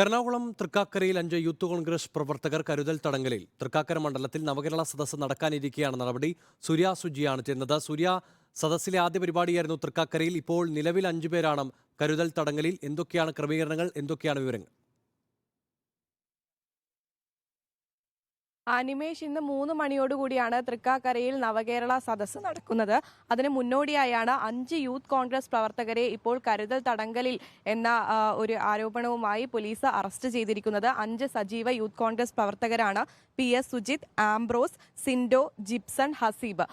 എറണാകുളം തൃക്കാക്കരയിൽ അഞ്ച് യൂത്ത് കോൺഗ്രസ് പ്രവർത്തകർ കരുതൽ തടങ്കലിൽ. തൃക്കാക്കര മണ്ഡലത്തിൽ നവകേരള സദസ്സ് നടക്കാനിരിക്കെയാണ് നടപടി. സൂര്യ സുജിയാണ് ചെന്നത്. സൂര്യ സദസ്സിലെ ആദ്യ പരിപാടിയായിരുന്നു തൃക്കാക്കരയിൽ. ഇപ്പോൾ നിലവിൽ അഞ്ചു പേരാണ് കരുതൽ തടങ്കലിൽ. എന്തൊക്കെയാണ് ക്രമീകരണങ്ങൾ? എന്തൊക്കെയാണ് വിവരങ്ങൾ? അനിമേഷ് ഇന്ന് മൂന്ന് മണിയോടുകൂടിയാണ് തൃക്കാക്കരയിൽ നവകേരള സദസ്സ് നടക്കുന്നത്. അതിന് മുന്നോടിയായാണ് അഞ്ച് യൂത്ത് കോൺഗ്രസ് പ്രവർത്തകരെ ഇപ്പോൾ കരുതൽ തടങ്കലിൽ എന്ന ഒരു ആരോപണവുമായി പോലീസ് അറസ്റ്റ് ചെയ്തിരിക്കുന്നത്. അഞ്ച് സജീവ യൂത്ത് കോൺഗ്രസ് പ്രവർത്തകരാണ് P S Sujith Ambrose Sindo Gipson Haseeb.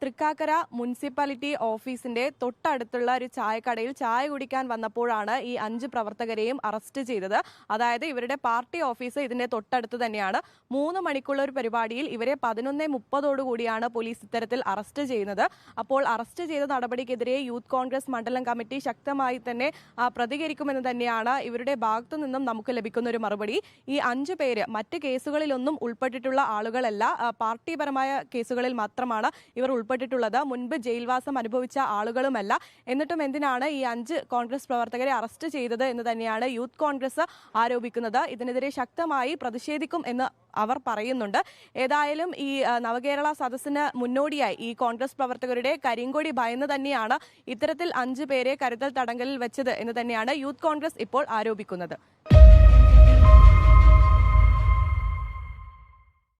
Thrikkakara municipality ഓഫീസിന്റെ തൊട്ടടുത്തുള്ള ഒരു ചായക്കടയിൽ ചായ കുടിക്കാൻ വന്നപ്പോഴാണ് ഈ അഞ്ച് പ്രവർത്തകരെയും അറസ്റ്റ് ചെയ്തത്. അതായത് ഇവരുടെ പാർട്ടി ഓഫീസ് ഇതിന്റെ തൊട്ടടുത്ത് തന്നെയാണ്. മൂന്ന് മണിക്കുള്ള ഒരു പരിപാടിയിൽ ഇവരെ പതിനൊന്ന് മുപ്പതോടുകൂടിയാണ് പോലീസ് ഇത്തരത്തിൽ അറസ്റ്റ് ചെയ്യുന്നത്. അപ്പോൾ അറസ്റ്റ് ചെയ്ത നടപടിക്കെതിരെ യൂത്ത് കോൺഗ്രസ് മണ്ഡലം കമ്മിറ്റി ശക്തമായി തന്നെ പ്രതികരിക്കുമെന്ന് തന്നെയാണ് ഇവരുടെ ഭാഗത്തു നിന്നും നമുക്ക് ലഭിക്കുന്ന ഒരു മറുപടി. ഈ അഞ്ചു പേര് മറ്റ് കേസുകളിലൊന്നും ഉൾപ്പെട്ടിട്ടുള്ള ആളുകളല്ല. പാർട്ടിപരമായ കേസുകളിൽ മാത്രമാണ് ഇവർ ഉൾപ്പെട്ടിട്ടുള്ളത്. മുൻപ് ജയിൽവാസം അനുഭവിച്ച ആളുകളുമല്ല. എന്നിട്ടും എന്തിനാണ് ഈ അഞ്ച് കോൺഗ്രസ് പ്രവർത്തകരെ അറസ്റ്റ് ചെയ്തത് എന്ന് തന്നെയാണ് യൂത്ത് കോൺഗ്രസ് ആരോപിക്കുന്നത്. ഇതിനെതിരെ ശക്തമായി പ്രതിഷേധിക്കും എന്ന് അവർ പറയുന്നുണ്ട്. ഏതായാലും ഈ നവകേരള സദസ്സിന് മുന്നോടിയായി ഈ കോൺഗ്രസ് പ്രവർത്തകരുടെ കരിങ്കൊടി ഭയന്ന് തന്നെയാണ് ഇത്തരത്തിൽ അഞ്ചു പേരെ കരുതൽ തടങ്കലിൽ വെച്ചത് എന്ന് തന്നെയാണ് യൂത്ത് കോൺഗ്രസ് ഇപ്പോൾ ആരോപിക്കുന്നത്.